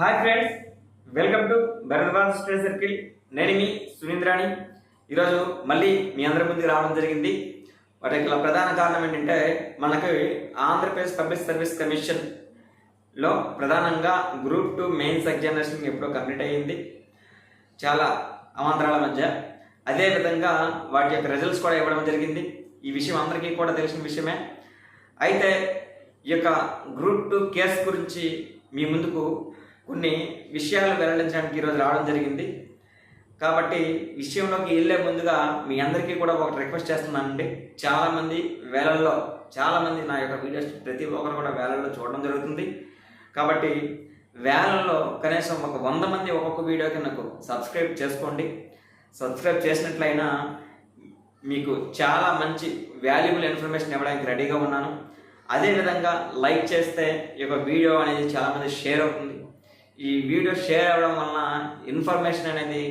Hi friends welcome to Bharadwaj study circle నేను మీ సునీంద్రాణి. ఈరోజు మళ్ళీ మీ అందరి ముందు రావడం జరిగింది. వాటికి ప్రధాన కారణం ఏంటంటే మనకి ఆంధ్రప్రదేశ్ పబ్లిక్ సర్వీస్ కమిషన్లో ప్రధానంగా గ్రూప్ టూ మెయిన్స్ ఎగ్జామినేషన్ ఎప్పుడో కంప్లీట్ అయ్యింది. చాలా అవాంతరాల మధ్య. అదేవిధంగా వాటి యొక్క రిజల్ట్స్ కూడా ఇవ్వడం జరిగింది. ఈ విషయం అందరికీ కూడా తెలిసిన విషయమే. అయితే ఈ యొక్క గ్రూప్ టూ కేసు గురించి మీ ముందుకు కొన్ని విషయాలు వెల్లడించడానికి ఈరోజు రావడం జరిగింది. కాబట్టి విషయంలోకి వెళ్ళే ముందుగా మీ అందరికీ కూడా ఒక రిక్వెస్ట్ చేస్తున్నానండి. చాలామంది వేలల్లో చాలామంది నా యొక్క వీడియోస్ ప్రతి ఒక్కరు కూడా వేలల్లో చూడడం జరుగుతుంది. కాబట్టి వేలల్లో కనీసం ఒక వంద మంది ఒక్కొక్క వీడియోకి నాకు సబ్స్క్రైబ్ చేసుకోండి. సబ్స్క్రైబ్ చేసినట్లయినా మీకు చాలా మంచి వాల్యుబుల్ ఇన్ఫర్మేషన్ ఇవ్వడానికి రెడీగా ఉన్నాను. అదేవిధంగా లైక్ చేస్తే ఈ యొక్క వీడియో అనేది చాలామంది షేర్ అవుతుంది. ఈ వీడియో షేర్ అవ్వడం వలన ఇన్ఫర్మేషన్ అనేది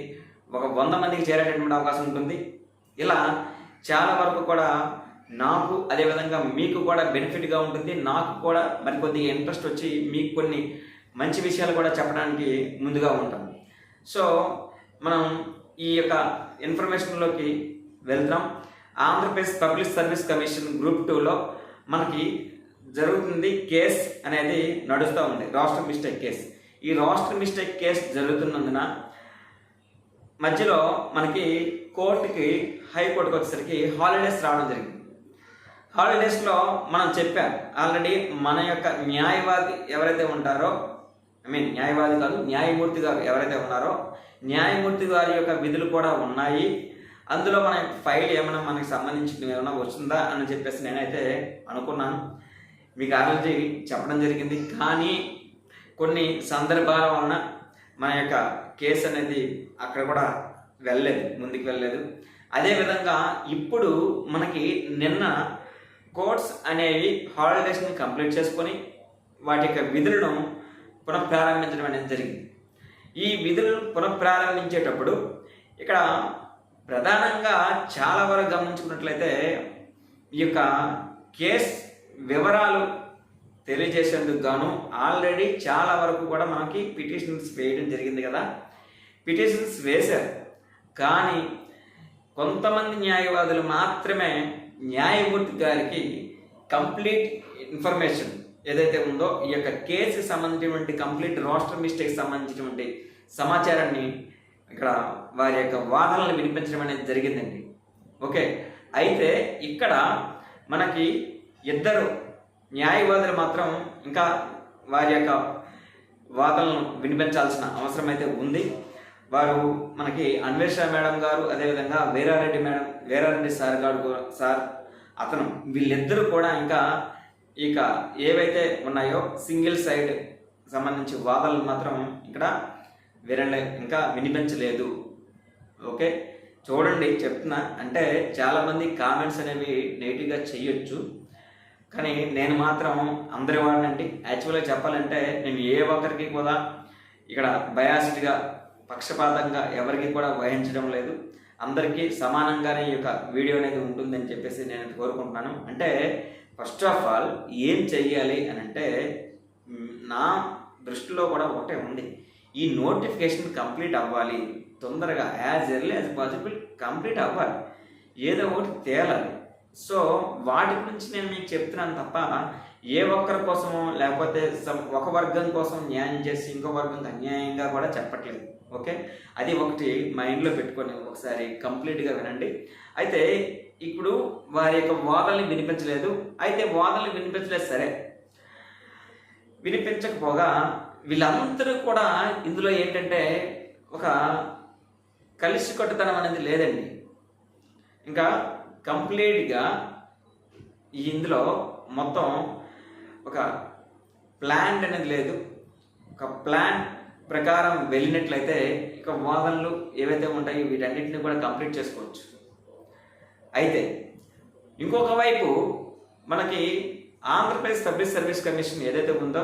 ఒక వంద మందికి చేరేటటువంటి అవకాశం ఉంటుంది. ఇలా చాలా వరకు కూడా నాకు అదేవిధంగా మీకు కూడా బెనిఫిట్గా ఉంటుంది. నాకు కూడా మరికొద్దిగా ఇంట్రెస్ట్ వచ్చి మీకు కొన్ని మంచి విషయాలు కూడా చెప్పడానికి ముందుగా ఉంటాం. సో మనం ఈ యొక్క ఇన్ఫర్మేషన్లోకి వెళ్దాం. Andhra Pradesh public service commission group టూలో మనకి జరుగుతుంది కేస్ అనేది నడుస్తూ ఉంది. రాష్ట్ర మిస్టేక్ కేస్. ఈ రాష్ట్ర మిస్టేక్ కేసు జరుగుతున్నందున మధ్యలో మనకి కోర్టుకి హైకోర్టుకి వచ్చేసరికి హాలిడేస్ రావడం జరిగింది. హాలిడేస్లో మనం చెప్పాం ఆల్రెడీ మన యొక్క న్యాయవాది ఎవరైతే ఉంటారో ఐ మీన్ న్యాయవాది కాదు న్యాయమూర్తి గారు ఎవరైతే ఉన్నారో న్యాయమూర్తి గారి యొక్క విధులు కూడా ఉన్నాయి. అందులో మన ఫైల్ ఏమైనా మనకి సంబంధించిన ఏమైనా వస్తుందా అని చెప్పేసి నేనైతే అనుకున్నాను. మీకు ఆల్రెడీ చెప్పడం జరిగింది. కానీ కొన్ని సందర్భాల వలన మన యొక్క కేసు అనేది అక్కడ కూడా వెళ్ళలేదు ముందుకు వెళ్ళలేదు. అదేవిధంగా ఇప్పుడు మనకి నిన్న కోర్ట్స్ అనేవి హాలిడేస్ని కంప్లీట్ చేసుకొని వాటి యొక్క విధులను పునఃప్రారంభించడం అనేది జరిగింది. ఈ విధులను పునఃప్రారంభించేటప్పుడు ఇక్కడ ప్రధానంగా చాలా వరకు గమనించుకున్నట్లయితే ఈ యొక్క కేస్ వివరాలు తెలియజేసేందుకు గాను ఆల్రెడీ చాలా వరకు కూడా మనకి పిటిషన్స్ వేయడం జరిగింది కదా. పిటిషన్స్ వేశారు. కానీ కొంతమంది న్యాయవాదులు మాత్రమే న్యాయమూర్తి గారికి కంప్లీట్ ఇన్ఫర్మేషన్ ఏదైతే ఉందో ఈ యొక్క కేసుకి సంబంధించినటువంటి కంప్లీట్ రోస్టర్ మిస్టేక్ సంబంధించినటువంటి సమాచారాన్ని ఇక్కడ వారి యొక్క వాదనలు వినిపించడం అనేది జరిగిందండి. ఓకే. అయితే ఇక్కడ మనకి ఇద్దరు న్యాయవాదులు మాత్రం ఇంకా వారి యొక్క వాదనలను వినిపించాల్సిన అవసరం అయితే ఉంది. వారు మనకి అన్వేషణ మేడం గారు అదేవిధంగా వీరారెడ్డి మేడం వీరారెడ్డి సార్ గారు సార్ అతను వీళ్ళిద్దరూ కూడా ఇంకా ఇక ఏవైతే ఉన్నాయో సింగిల్ సైడ్ సంబంధించి వాదనలు మాత్రం ఇక్కడ వీరలే ఇంకా వినిపించలేదు. ఓకే? చూడండి చెప్తున్నా. అంటే చాలామంది కామెంట్స్ అనేవి నెగిటివ్గా చేయొచ్చు. కానీ నేను మాత్రం అందరి వాడినండి యాక్చువల్గా చెప్పాలంటే నేను ఏ ఒక్కరికి కూడా ఇక్కడ బయాస్డ్గా పక్షపాతంగా ఎవరికి కూడా వహించడం లేదు. అందరికీ సమానంగానే ఈ యొక్క వీడియో అనేది ఉంటుందని చెప్పేసి నేను కోరుకుంటున్నాను. అంటే ఫస్ట్ ఆఫ్ ఆల్ ఏం చెయ్యాలి అని అంటే నా దృష్టిలో కూడా ఒకటే ఉంది. ఈ నోటిఫికేషన్ కంప్లీట్ అవ్వాలి. తొందరగా as early as possible complete అవ్వాలి. ఏదో ఒకటి తేలాలి. సో వాటి గురించి నేను మీకు చెప్తున్నాను తప్ప ఏ ఒక్కరి కోసమో లేకపోతే ఒక వర్గం కోసం న్యాయం చేసి ఇంకో వర్గం అన్యాయంగా కూడా చెప్పట్లేదు. ఓకే? అది ఒకటి మైండ్లో పెట్టుకొని ఒకసారి కంప్లీట్గా వినండి. అయితే ఇప్పుడు వారి యొక్క వాదనలు వినిపించలేదు. అయితే వాదనలు వినిపించలేదు సరే. వినిపించకపోగా వీళ్ళందరూ కూడా ఇందులో ఏంటంటే ఒక కలిసి కట్టుతనం అనేది లేదండి. ఇంకా కంప్లీట్గా ఇందులో మొత్తం ఒక ప్లాన్ అనేది లేదు. ఒక ప్లాన్ ప్రకారం వెళ్ళినట్లయితే ఇక వాదనలు ఏవైతే ఉంటాయో వీటన్నిటిని కూడా కంప్లీట్ చేసుకోవచ్చు. అయితే ఇంకొక వైపు మనకి ఆంధ్రప్రదేశ్ పబ్లిక్ సర్వీస్ కమిషన్ ఏదైతే ఉందో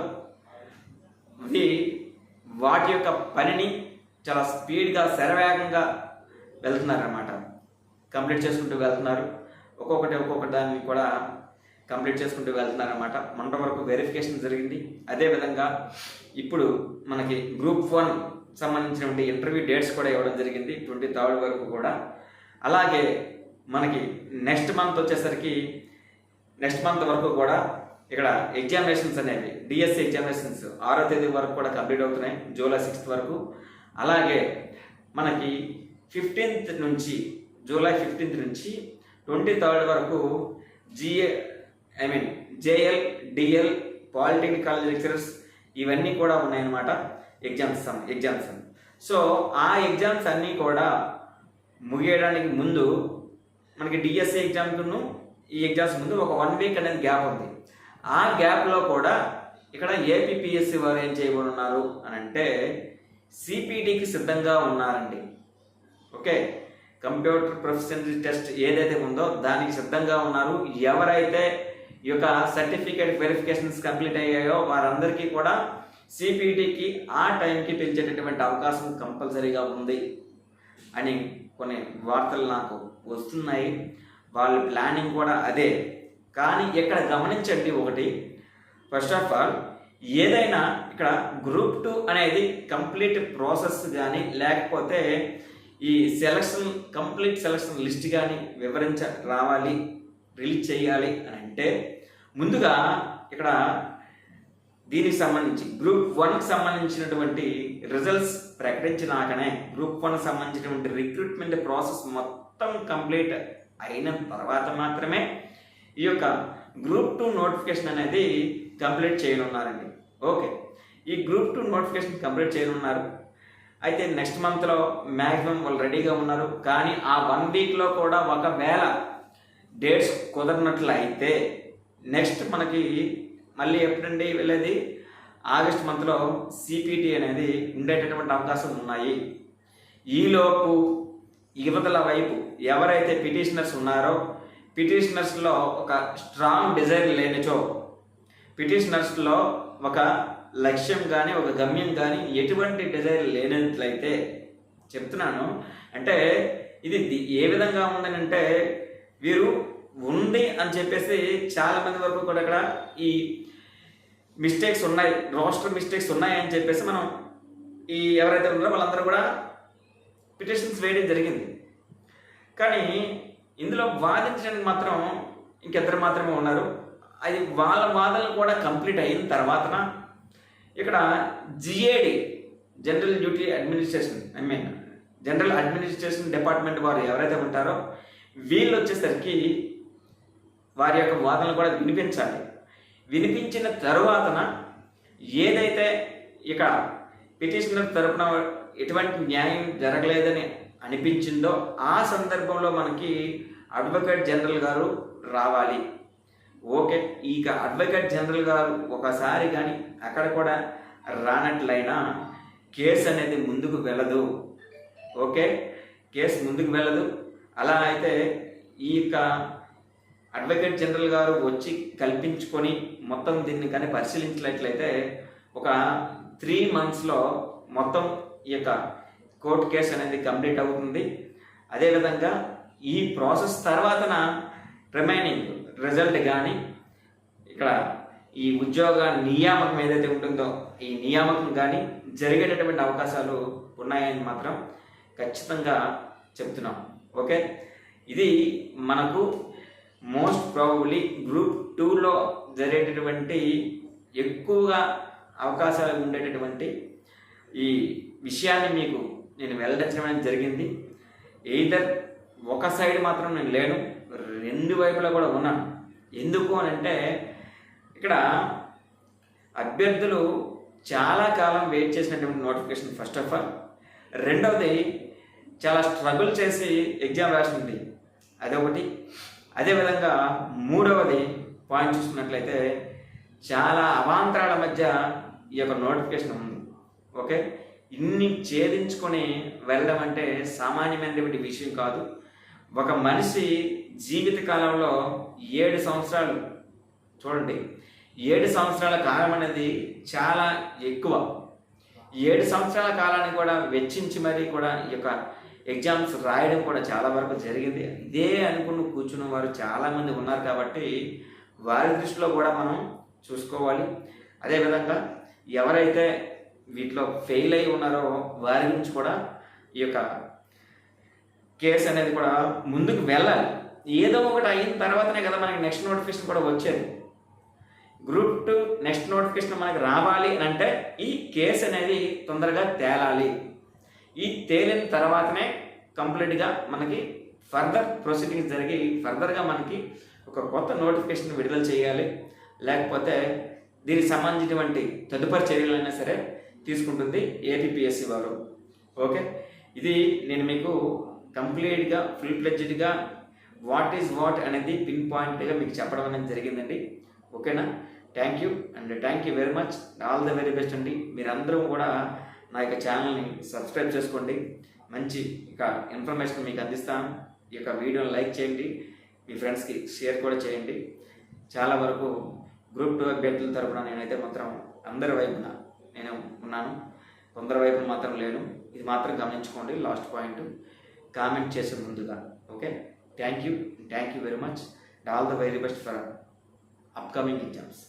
అది వాటి యొక్క పనిని చాలా స్పీడ్గా శరవేగంగా వెళ్తున్నారన్నమాట. కంప్లీట్ చేసుకుంటూ వెళ్తున్నారు. ఒక్కొక్కటి ఒక్కొక్క దాన్ని కూడా కంప్లీట్ చేసుకుంటూ వెళ్తున్నారన్నమాట. మొన్నటి వరకు వెరిఫికేషన్ జరిగింది. అదేవిధంగా ఇప్పుడు మనకి గ్రూప్ వన్ సంబంధించినటువంటి ఇంటర్వ్యూ డేట్స్ కూడా ఇవ్వడం జరిగింది. ట్వంటీ థర్డ్ వరకు కూడా. అలాగే మనకి నెక్స్ట్ మంత్ వచ్చేసరికి నెక్స్ట్ మంత్ వరకు కూడా ఇక్కడ ఎగ్జామినేషన్స్ అనేవి డిఎస్సి ఎగ్జామినేషన్స్ ఆరో తేదీ వరకు కూడా కంప్లీట్ అవుతున్నాయి. జూలై సిక్స్త్ వరకు. అలాగే మనకి ఫిఫ్టీన్త్ నుంచి జూలై ఫిఫ్టీన్త్ నుంచి ట్వంటీ థర్డ్ వరకు GA I mean JL DL polytechnic college lecturers ఇవన్నీ కూడా ఉన్నాయన్నమాట. ఎగ్జామ్స్ ఎగ్జామ్స్ సో ఆ ఎగ్జామ్స్ అన్నీ కూడా ముగియడానికి ముందు మనకి డిఎస్సి ఎగ్జామ్కును ఈ ఎగ్జామ్స్ ముందు ఒక వన్ వీక్ అనేది గ్యాప్ ఉంది. ఆ గ్యాప్లో కూడా ఇక్కడ ఏపీపీఎస్సి వారు ఏం చేయబడున్నారు అని అంటే సిపిటికి సిద్ధంగా ఉన్నారండి. ఓకే? కంప్యూటర్ ప్రొఫెషనల్ టెస్ట్ ఏదైతే ఉందో దానికి సిద్ధంగా ఉన్నారు. ఎవరైతే ఈ యొక్క సర్టిఫికేట్ వెరిఫికేషన్స్ కంప్లీట్ అయ్యాయో వారందరికీ కూడా సిపిటికి ఆ టైంకి పిలిచేటటువంటి అవకాశం కంపల్సరీగా ఉంది అని కొన్ని వార్తలు నాకు వస్తున్నాయి. వాళ్ళ ప్లానింగ్ కూడా అదే. కానీ ఇక్కడ గమనించండి ఒకటి. ఫస్ట్ ఆఫ్ ఆల్ ఏదైనా ఇక్కడ గ్రూప్ టూ అనేది కంప్లీట్ ప్రాసెస్ కానీ లేకపోతే ఈ సెలక్షన్ కంప్లీట్ సెలక్షన్ లిస్ట్ కానీ వివరించ రావాలి రిలీజ్ చేయాలి అని అంటే ముందుగా ఇక్కడ దీనికి సంబంధించి గ్రూప్ వన్కి సంబంధించినటువంటి రిజల్ట్స్ ప్రకటించినాకనే గ్రూప్ వన్ సంబంధించినటువంటి రిక్రూట్మెంట్ ప్రాసెస్ మొత్తం కంప్లీట్ అయిన తర్వాత మాత్రమే ఈ యొక్క గ్రూప్ టూ నోటిఫికేషన్ అనేది కంప్లీట్ చేయనున్నారండి. ఓకే ఈ గ్రూప్ టూ నోటిఫికేషన్ కంప్లీట్ చేయనున్నారు. అయితే నెక్స్ట్ మంత్లో మ్యాక్సిమం వాళ్ళు రెడీగా ఉన్నారు. కానీ ఆ వన్ వీక్లో కూడా ఒకవేళ డేట్స్ కుదరినట్లయితే నెక్స్ట్ మనకి మళ్ళీ ఎప్పుడండి వెళ్ళేది? ఆగస్ట్ మంత్లో సిపిటి అనేది ఉండేటటువంటి అవకాశం ఉన్నాయి. ఈలోపు యువతల వైపు ఎవరైతే పిటిషనర్స్ ఉన్నారో పిటిషనర్స్లో ఒక స్ట్రాంగ్ డిజైర్ లేనిచో పిటిషనర్స్లో ఒక లక్ష్యం కానీ ఒక గమ్యం కానీ ఎటువంటి డిజైర్ లేనట్లయితే చెప్తున్నాను. అంటే ఇది ఏ విధంగా ఉందని అంటే వీరు ఉంది అని చెప్పేసి చాలామంది వరకు కూడా ఇక్కడ ఈ మిస్టేక్స్ ఉన్నాయి రోస్టర్ మిస్టేక్స్ ఉన్నాయి అని చెప్పేసి మనం ఈ ఎవరైతే ఉన్నారో వాళ్ళందరూ కూడా పిటిషన్స్ వేయడం జరిగింది. కానీ ఇందులో వాదించడానికి మాత్రం ఇంకిద్దరు మాత్రమే ఉన్నారు. అది వాళ్ళ వాదనలు కూడా కంప్లీట్ అయిన తర్వాతన ఇక్కడ GAD general duty administration I mean general administration department వారు ఎవరైతే ఉంటారో వీళ్ళు వచ్చేసరికి వారి యొక్క వాదనలు కూడా వినిపించాలి. వినిపించిన తరువాతన ఏదైతే ఇక పిటిషనర్ తరపున ఎటువంటి న్యాయం జరగలేదని అనిపించిందో ఆ సందర్భంలో మనకి అడ్వకేట్ జనరల్ గారు రావాలి. ఓకే ఇక అడ్వకేట్ జనరల్ గారు ఒకసారి కానీ అక్కడ కూడా రానట్లయినా కేసు అనేది ముందుకు వెళ్ళదు. ఓకే కేసు ముందుకు వెళ్ళదు. అలా అయితే ఈ యొక్క అడ్వకేట్ జనరల్ గారు వచ్చి కల్పించుకొని మొత్తం దీన్ని కానీ పరిశీలించినట్లయితే ఒక త్రీ మంత్స్లో మొత్తం ఈ యొక్క కోర్టు కేసు అనేది కంప్లీట్ అవుతుంది. అదేవిధంగా ఈ ప్రాసెస్ తర్వాతన రిమైనింగ్ రిజల్ట్ కానీ ఇక్కడ ఈ ఉద్యోగ నియామకం ఏదైతే ఉంటుందో ఈ నియామకం కానీ జరిగేటటువంటి అవకాశాలు ఉన్నాయని మాత్రం ఖచ్చితంగా చెప్తున్నాం. ఓకే? ఇది మనకు మోస్ట్ ప్రాబబ్లీ గ్రూప్ టూలో జరిగేటటువంటి ఎక్కువగా అవకాశాలు ఉండేటటువంటి ఈ విషయాన్ని మీకు నేను వెల్లడించడం అనేది జరిగింది. ఎయిదర్ ఒక సైడ్ మాత్రం నేను లేను. రెండు వైపులా కూడా ఉన్నాను. ఎందుకు అని అంటే ఇక్కడ అభ్యర్థులు చాలా కాలం వెయిట్ చేసినటువంటి నోటిఫికేషన్ ఫస్ట్ ఆఫ్ ఆల్ రెండవది చాలా స్ట్రగుల్ చేసి ఎగ్జామ్ రాసింది. అదొకటి. అదేవిధంగా మూడవది పాయింట్ చూసుకున్నట్లయితే చాలా అవాంతరాల మధ్య ఈ యొక్క నోటిఫికేషన్ ఉంది. ఓకే ఇన్ని ఛేదించుకొని వెళ్ళడం అంటే సామాన్యమైనటువంటి విషయం కాదు. ఒక మనిషి జీవిత కాలంలో ఏడు సంవత్సరాలు చూడండి ఏడు సంవత్సరాల కాలం అనేది చాలా ఎక్కువ. ఏడు సంవత్సరాల కాలాన్ని కూడా వెచ్చించి మరీ కూడా ఈ యొక్క ఎగ్జామ్స్ రాయడం కూడా చాలా వరకు జరిగింది. ఇదే అనుకుని కూర్చున్న వారు చాలామంది ఉన్నారు కాబట్టి వారి దృష్టిలో కూడా మనం చూసుకోవాలి. అదేవిధంగా ఎవరైతే వీటిలో ఫెయిల్ అయి ఉన్నారో వారి నుంచి కూడా ఈ యొక్క కేసు అనేది కూడా ముందుకు వెళ్ళాలి. ఏదో ఒకటి అయిన తర్వాతనే కదా మనకి నెక్స్ట్ నోటిఫికేషన్ కూడా వచ్చేది. గ్రూప్ టూ నెక్స్ట్ నోటిఫికేషన్ మనకి రావాలి అని అంటే ఈ కేసు అనేది తొందరగా తేలాలి. ఈ తేలిన తర్వాతనే కంప్లీట్గా మనకి ఫర్దర్ ప్రొసీడింగ్స్ జరిగి ఫర్దర్గా మనకి ఒక కొత్త నోటిఫికేషన్ విడుదల చేయాలి. లేకపోతే దీనికి సంబంధించినటువంటి తదుపరి చర్యలైనా సరే తీసుకుంటుంది ఏపీఎస్సి వారు. ఓకే ఇది నేను మీకు కంప్లీట్గా ఫుల్ ఫ్లెడ్జ్డ్గా వాట్ ఈజ్ వాట్ అనేది పిన్ పాయింట్గా మీకు చెప్పడం అనేది జరిగిందండి. ఓకేనా? Thank you and thank you very much. All the very best అండి. మీరందరూ కూడా నా యొక్క ఛానల్ని సబ్స్క్రైబ్ చేసుకోండి. మంచి ఇక ఇన్ఫర్మేషన్ మీకు అందిస్తాను. ఈ యొక్క వీడియోని లైక్ చేయండి. మీ ఫ్రెండ్స్కి షేర్ కూడా చేయండి. చాలా వరకు గ్రూప్ టూ అభ్యర్థుల తరపున నేనైతే మాత్రం అందరి వైపున నేను ఉన్నాను. కొందరి వైపున మాత్రం లేను. ఇది మాత్రం గమనించుకోండి. Last point. కామెంట్ చేసే ముందుగా okay thank you thank you very much all the very best for upcoming exams